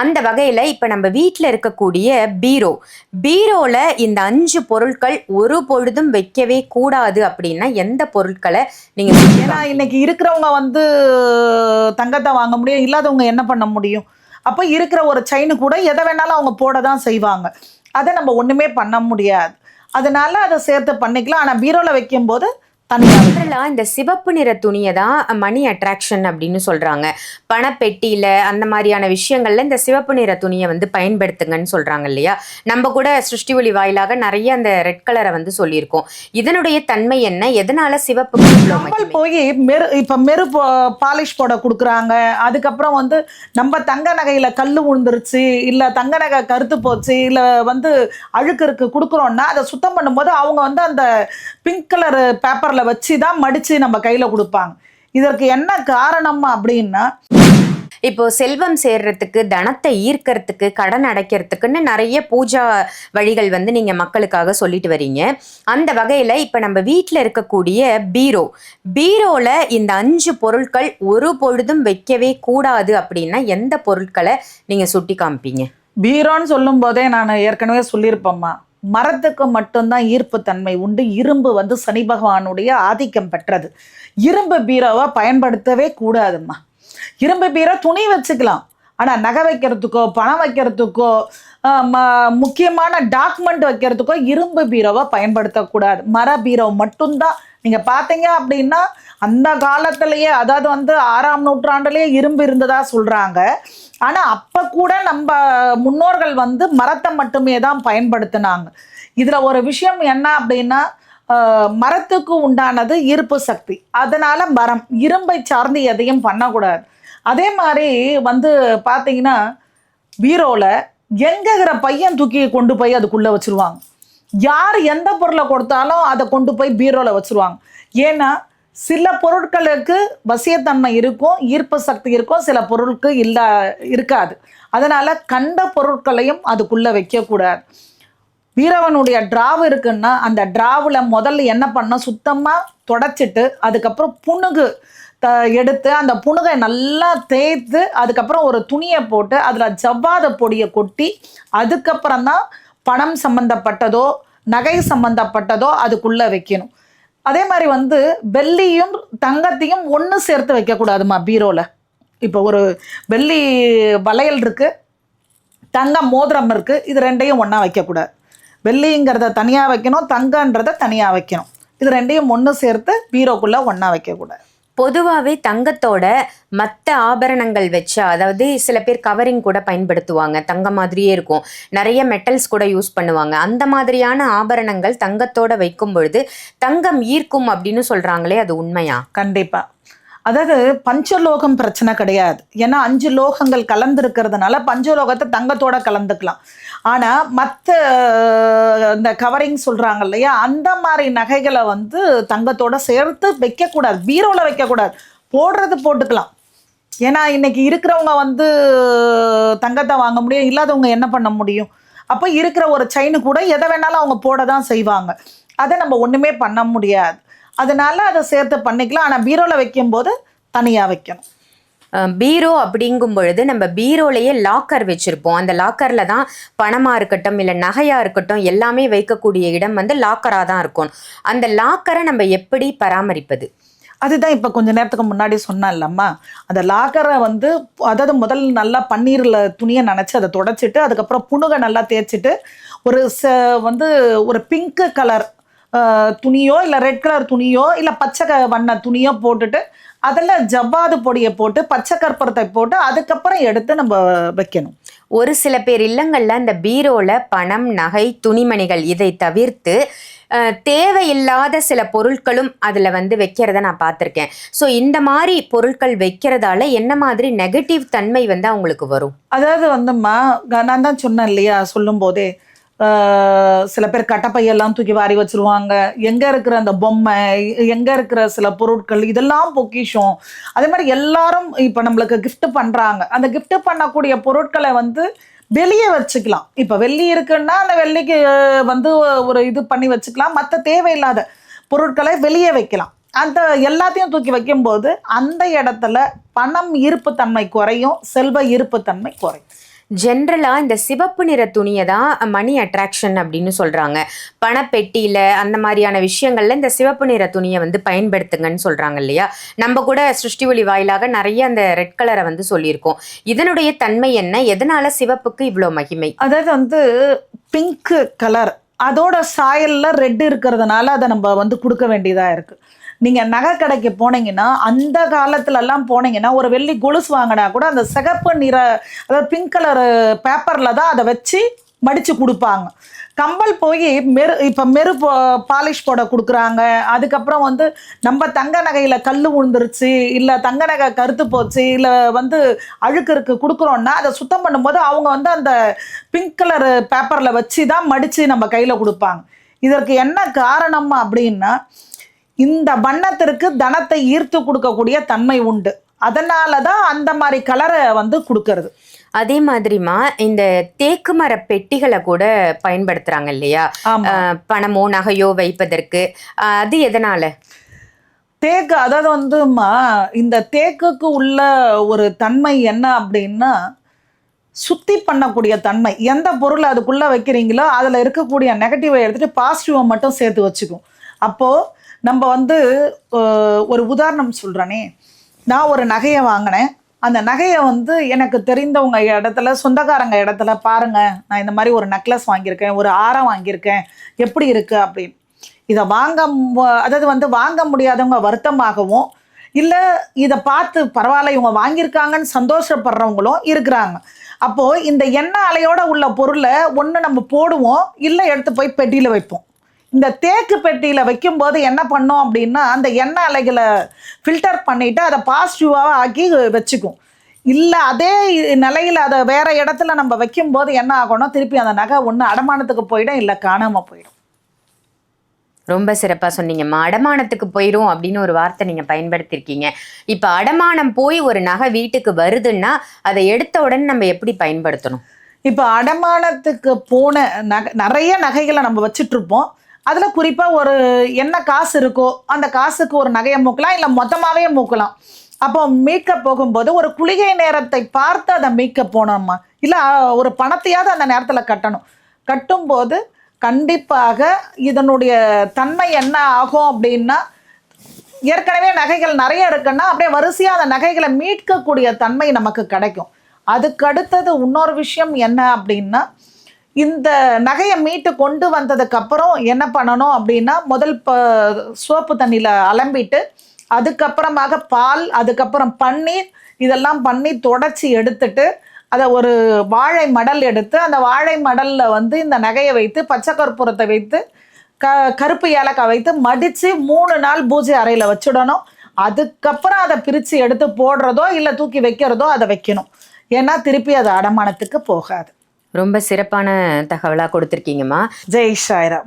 அந்த வகையில் இப்போ நம்ம வீட்டில் இருக்கக்கூடிய பீரோ. பீரோவில் இந்த அஞ்சு பொருட்கள் ஒரு பொழுதும் வைக்கவே கூடாது அப்படின்னா எந்த பொருட்களை நீங்கள் ஏன்னா இன்னைக்கு இருக்கிறவங்க வந்து தங்கத்தை வாங்க முடியும் இல்லாதவங்க என்ன பண்ண முடியும்? அப்போ இருக்கிற ஒரு செயின் கூட எதை வேணாலும் அவங்க போட தான் செய்வாங்க. அதை நம்ம ஒண்ணுமே பண்ண முடியாது. அதனால அதை சேர்த்து பண்ணிக்கலாம். ஆனா பீரோல வைக்கும்போது ஜென்ரலாக இந்த சிவப்பு நிற துணியை தான் மணி அட்ராக்ஷன் அப்படின்னு சொல்கிறாங்க பணப்பெட்டியில் அந்த மாதிரியான விஷயங்கள்ல இந்த சிவப்பு நிற துணியை வந்து பயன்படுத்துங்கன்னு சொல்கிறாங்க இல்லையா? நம்ம கூட சிருஷ்டி ஒளி வாயிலாக நிறைய அந்த ரெட் கலரை வந்து சொல்லியிருக்கோம். இதனுடைய தன்மை என்ன? எதனால சிவப்பு? போய் மெரு இப்போ மெரு பாலிஷ் போட கொடுக்குறாங்க. அதுக்கப்புறம் வந்து நம்ம தங்க நகையில கல் விழுந்துருச்சு இல்லை தங்க நகை கருத்து போச்சு இல்லை வந்து அழுக்கு இருக்கு கொடுக்குறோன்னா அதை சுத்தம் பண்ணும்போது அவங்க வந்து அந்த பிங்க் கலர் பேப்பரில் வச்சு தான் மடித்து நம்ம கையில் கொடுப்பாங்க. இதற்கு என்ன காரணம் அப்படின்னா இப்போ செல்வம் சேர்றதுக்கு தனத்தை ஈர்க்கறதுக்கு கடன் அடைக்கிறதுக்குன்னு நிறைய பூஜா வழிகள் வந்து நீங்க மக்களுக்காக சொல்லிட்டு வரீங்க. அந்த வகையில இப்ப நம்ம வீட்டில் இருக்கக்கூடிய பீரோ. பீரோல இந்த அஞ்சு பொருட்கள் ஒரு பொழுதும் வைக்கவே கூடாது அப்படின்னா எந்த பொருட்களை நீங்க சுட்டி காமிப்பீங்க? பீரோன்னு சொல்லும் போதே நான் ஏற்கனவே சொல்லியிருப்பேம்மா. மரத்துக்கு மட்டும்தான் ஈர்ப்பு தன்மை உண்டு. இரும்பு வந்து சனி பகவானுடைய ஆதிக்கம் பெற்றது. இரும்பு பீரோவை பயன்படுத்தவே கூடாதும்மா. இரும்பு பீரோ துணி வச்சுக்கலாம். ஆனால் நகை வைக்கிறதுக்கோ பணம் வைக்கிறதுக்கோ ம- முக்கியமான டாக்குமெண்ட் வைக்கிறதுக்கோ இரும்பு பீரோவை பயன்படுத்தக்கூடாது. மர பீரோ மட்டும்தான் நீங்கள் பார்த்தீங்க அப்படின்னா அந்த காலத்திலேயே அதாவது வந்து ஆறாம் நூற்றாண்டுலேயே இரும்பு இருந்ததா சொல்கிறாங்க ஆனால் அப்போ கூட நம்ம முன்னோர்கள் வந்து மரத்தை மட்டுமே தான் பயன்படுத்தினாங்க. இதில் ஒரு விஷயம் என்ன அப்படின்னா மரத்துக்கு உண்டானது ஈர்ப்பு சக்தி. அதனால மரம் இரும்பை சார்ந்து எதையும் பண்ணக்கூடாது. அதே மாதிரி வந்து பார்த்தீங்கன்னா பீரோவில் எங்ககிற பையன் தூக்கி கொண்டு போய் அதுக்குள்ளே வச்சிருவாங்க. யார் எந்த பொருளை கொடுத்தாலும் அதை கொண்டு போய் பீரோவில் வச்சுருவாங்க. ஏன்னா சில பொருட்களுக்கு வசியத்தன்மை இருக்கும் ஈர்ப்பு சக்தி இருக்கும் சில பொருளுக்கு இல்லை இருக்காது. அதனால் கண்ட பொருட்களையும் அதுக்குள்ளே வைக்கக்கூடாது. வீரவனுடைய டிராவு இருக்குன்னா அந்த டிராவில் முதல்ல என்ன பண்ண சுத்தமாக தொடச்சிட்டு அதுக்கப்புறம் புணுகு த எடுத்து அந்த புணுகை நல்லா தேய்த்து அதுக்கப்புறம் ஒரு துணியை போட்டு அதில் ஜவ்வாத பொடியை கொட்டி அதுக்கப்புறம் தான் பணம் சம்மந்தப்பட்டதோ நகை சம்மந்தப்பட்டதோ அதுக்குள்ளே வைக்கணும். அதே மாதிரி வந்து வெள்ளியும் தங்கத்தையும் ஒன்று சேர்த்து வைக்கக்கூடாதுமா பீரோவில் இப்போ ஒரு வெள்ளி வளையல் இருக்குது தங்க மோதிரம் இருக்குது இது ரெண்டையும் ஒன்றா வைக்கக்கூடாது. வெள்ளிங்கிறத தனியாக வைக்கணும் தங்கன்றதை தனியாக வைக்கணும். இது ரெண்டையும் ஒன்று சேர்த்து பீரோக்குள்ளே ஒன்றா வைக்கக்கூடாது. பொதுவாகவே தங்கத்தோட மற்ற ஆபரணங்கள் வச்சு அதாவது சில பேர் கவரிங் கூட பயன்படுத்துவாங்க. தங்கம் மாதிரியே இருக்கும். நிறைய மெட்டல்ஸ் கூட யூஸ் பண்ணுவாங்க. அந்த மாதிரியான ஆபரணங்கள் தங்கத்தோட வைக்கும் பொழுது தங்கம் ஈர்க்கும் அப்படின்னு சொல்கிறாங்களே அது உண்மையா? கண்டிப்பாக அதாவது பஞ்சலோகம் பிரச்சனை கிடையாது. ஏன்னா அஞ்சு லோகங்கள் கலந்துருக்கிறதுனால பஞ்சலோகத்தை தங்கத்தோட கலந்துக்கலாம். ஆனால் மற்ற இந்த கவரிங் சொல்கிறாங்க இல்லையா அந்த மாதிரி நகைகளை வந்து தங்கத்தோட சேர்த்து வைக்கக்கூடாது. பீரோவில் வைக்கக்கூடாது. போடுறது போட்டுக்கலாம். ஏன்னா இன்னைக்கு இருக்கிறவங்க வந்து தங்கத்தை வாங்க முடியும் இல்லாதவங்க என்ன பண்ண முடியும்? அப்போ இருக்கிற ஒரு செயின் கூட எதை வேணாலும் அவங்க போட தான் செய்வாங்க. அதை நம்ம ஒன்றுமே பண்ண முடியாது. அதனால அதை சேர்த்து பண்ணிக்கலாம். ஆனால் பீரோவில் வைக்கும்போது தனியாக வைக்கணும். பீரோ அப்படிங்கும் பொழுது நம்ம பீரோலயே லாக்கர் வச்சிருப்போம். அந்த லாக்கர்ல தான் பணமா இருக்கட்டும் இல்லை நகையா இருக்கட்டும் எல்லாமே வைக்கக்கூடிய இடம் வந்து லாக்கரா தான் இருக்கும். அந்த லாக்கரை நம்ம எப்படி பராமரிப்பது? அதுதான் இப்போ கொஞ்ச நேரத்துக்கு முன்னாடி சொன்னேன்லம்மா. அந்த லாக்கரை வந்து அதாவது முதல் நல்லா பன்னீரில் துணியை நனைச்சி அதை தொடச்சிட்டு அதுக்கப்புறம் புணுகை நல்லா தேய்ச்சிட்டு ஒரு ச வந்து ஒரு பிங்க் கலர் துணியோ இல்லை ரெட் கலர் துணியோ இல்லை பச்சை வண்ண துணியோ போட்டுட்டு அதில் ஜவ்வாது பொடியை போட்டு பச்சை கற்பூரத்தை போட்டு அதுக்கப்புறம் எடுத்து நம்ம வைக்கணும். ஒரு சில பேர் இல்லங்கள்ல இந்த பீரோல பணம் நகை துணிமணிகள் இதை தவிர்த்து தேவையில்லாத சில பொருட்களும் அதில் வந்து வைக்கிறத நான் பார்த்துருக்கேன். ஸோ இந்த மாதிரி பொருட்கள் வைக்கிறதால என்ன மாதிரி நெகட்டிவ் தன்மை வந்து அவங்களுக்கு வரும்? அதாவது வந்தும்மா நான் தான் சொன்னேன் இல்லையா சொல்லும் போதே சில பேர் கட்டப்பையெல்லாம் தூக்கி வாரி வச்சிருவாங்க. எங்க இருக்கிற அந்த பொம்மை எங்க இருக்கிற சில பொருட்கள் இதெல்லாம் பொக்கிஷம். அதே மாதிரி எல்லாரும் இப்ப நம்மளுக்கு கிஃப்ட் பண்றாங்க. அந்த கிஃப்ட் பண்ணக்கூடிய பொருட்களை வந்து வெளியே வச்சுக்கலாம். இப்ப வெள்ளி இருக்குன்னா அந்த வெள்ளிக்கு வந்து ஒரு இது பண்ணி வச்சுக்கலாம். மற்ற தேவையில்லாத பொருட்களை வெளியே வைக்கலாம். அந்த எல்லாத்தையும் தூக்கி வைக்கும்போது அந்த இடத்துல பணம் இருப்புத்தன்மை தன்மை குறையும் செல்வ இருப்புத்தன்மை தன்மை குறையும். ஜென்ரலாக இந்த சிவப்பு நிற துணியை தான் மணி அட்ராக்ஷன் அப்படின்னு சொல்கிறாங்க பணப்பெட்டியில் அந்த மாதிரியான விஷயங்களில் இந்த சிவப்பு நிற துணியை வந்து பயன்படுத்துங்கன்னு சொல்கிறாங்க இல்லையா? நம்ம கூட சிருஷ்டி ஒளி வாயிலாக நிறைய அந்த ரெட் கலரை வந்து சொல்லியிருக்கோம். இதனுடைய தன்மை என்ன? எதனால சிவப்புக்கு இவ்வளோ மகிமை? அதாவது வந்து பிங்க் கலர் அதோட சாயலில் ரெட் இருக்கிறதுனால அதை நம்ம வந்து கொடுக்க வேண்டியதாக இருக்குது நீங்க நகை கடைக்கு போனீங்கன்னா அந்த காலத்துல எல்லாம் போனீங்கன்னா ஒரு வெள்ளி கொலுசு வாங்கினா கூட அந்த சிகப்பு நிற அதாவது பிங்க் கலர் பேப்பர்ல தான் அதை வச்சு மடிச்சு கொடுப்பாங்க. கம்பல் போய் மெரு இப்போ மெரு பாலிஷ் போட கொடுக்குறாங்க. அதுக்கப்புறம் வந்து நம்ம தங்க நகையில் கல் விழுந்துருச்சு இல்லை தங்க நகை கருத்து போச்சு இல்லை வந்து அழுக்கு இருக்கு கொடுக்குறோன்னா அதை சுத்தம் பண்ணும்போது அவங்க வந்து அந்த பிங்க் கலர் பேப்பரில் வச்சு தான் மடித்து நம்ம கையில் கொடுப்பாங்க. இதற்கு என்ன காரணம் அப்படின்னா இந்த வண்ணத்திற்கு தனத்தை ஈர்த்து கொடுக்கக்கூடிய தன்மை உண்டு. அதனால தான் அந்த மாதிரி கலரை வந்து கொடுக்கறது. அதே மாதிரிமா இந்த தேக்கு மர பெட்டிகளை கூட பயன்படுத்துறாங்க இல்லையா? பணமோ நகையோ வைப்பதற்கு. அது எதனால? தேக்கு அதாவது வந்துமா இந்த தேக்குக்கு உள்ள ஒரு தன்மை என்ன அப்படின்னா சுத்தி பண்ணக்கூடிய தன்மை. எந்த பொருளை அதுக்குள்ள வைக்கிறீங்களோ அதில் இருக்கக்கூடிய நெகட்டிவை எடுத்துட்டு பாசிட்டிவை மட்டும் சேர்த்து வச்சுக்கும். அப்போ நம்ம வந்து ஒரு உதாரணம் சொல்றேனே. நான் ஒரு நகையை வாங்கினேன். அந்த நகையை வந்து எனக்கு தெரிந்தவங்க இடத்துல சொந்தக்காரங்க இடத்துல பாருங்க நான் இந்த மாதிரி ஒரு நெக்லஸ் வாங்கியிருக்கேன் ஒரு ஆரம் வாங்கியிருக்கேன் எப்படி இருக்குது அப்படின்னு. இதை வாங்க அதாவது வந்து வாங்க முடியாதவங்க வருத்தமாகவும் இல்லை இதை பார்த்து பரவாயில்ல இவங்க வாங்கியிருக்காங்கன்னு சந்தோஷப்படுறவங்களும் இருக்கிறாங்க. அப்போது இந்த எண்ணெய் அலையோட உள்ள பொருளை ஒன்று நம்ம போடுவோம் இல்லை எடுத்து போய் பெட்டியில் வைப்போம். இந்த தேக்கு பெட்டியில் வைக்கும்போது என்ன பண்ணோம் அப்படின்னா அந்த எண்ணெய் அலைகளை ஃபில்டர் பண்ணிவிட்டு அதை பாசிட்டிவாக ஆக்கி வச்சுக்கும். இல்லை அதே நிலையில் அதை வேற இடத்துல நம்ம வைக்கும்போது என்ன ஆகணும்? திருப்பி அந்த நகை ஒன்று அடமானத்துக்கு போயிடும் இல்லை காணாமல் போயிடும். ரொம்ப சிறப்பா சொன்னீங்கம்மா. அடமானத்துக்கு போயிரும் அப்படின்னு ஒரு வார்த்தை நீங்க பயன்படுத்தியிருக்கீங்க இப்ப அடமானம் போய் ஒரு நகை வீட்டுக்கு வருதுன்னா அதை எடுத்த உடனே நம்ம எப்படி பயன்படுத்தணும்? இப்போ அடமானத்துக்கு போன நகை நிறைய நகைகளை நம்ம வச்சுட்டு இருப்போம். அதில் குறிப்பாக ஒரு என்ன காசு இருக்கோ அந்த காசுக்கு ஒரு நகையை மூக்கலாம் இல்லை மொத்தமாகவே மூக்கலாம். அப்போ மீட்க போகும்போது ஒரு குளிகை நேரத்தை பார்த்து அதை மீட்க போனோம்மா. இல்லை ஒரு பணத்தையாவது அந்த நேரத்தில் கட்டணும். கட்டும்போது கண்டிப்பாக இதனுடைய தன்மை என்ன ஆகும் அப்படின்னா ஏற்கனவே நகைகள் நிறைய இருக்குன்னா அப்படியே வரிசையாக அந்த நகைகளை மீட்கக்கூடிய தன்மை நமக்கு கிடைக்கும். அதுக்கு அடுத்தது இன்னொரு விஷயம் என்ன அப்படின்னா இந்த நகையை மீட்டு கொண்டு வந்ததுக்கு அப்புறம் என்ன பண்ணணும் அப்படின்னா முதல் ப சோப்பு தண்ணியில் அலம்பிட்டு அதுக்கப்புறமாக பால் அதுக்கப்புறம் பன்னீர் இதெல்லாம் பண்ணி தொடச்சி எடுத்துட்டு அதை ஒரு வாழை மடல் எடுத்து அந்த வாழை மடலில் வந்து இந்த நகையை வைத்து பச்சை கற்பூரத்தை வைத்து க கருப்பு ஏலக்காய் வைத்து மடித்து மூணு நாள் பூஜை அறையில் வச்சுடணும். அதுக்கப்புறம் அதை பிரித்து எடுத்து போடுறதோ இல்லை தூக்கி வைக்கிறதோ அதை வைக்கணும். ஏன்னா திருப்பி அது அடமானத்துக்கு போகாது. ரொம்ப சிறப்பான தகவலாக கொடுத்துருக்கீங்கம்மா. ஜெய் ஷாய்ராம்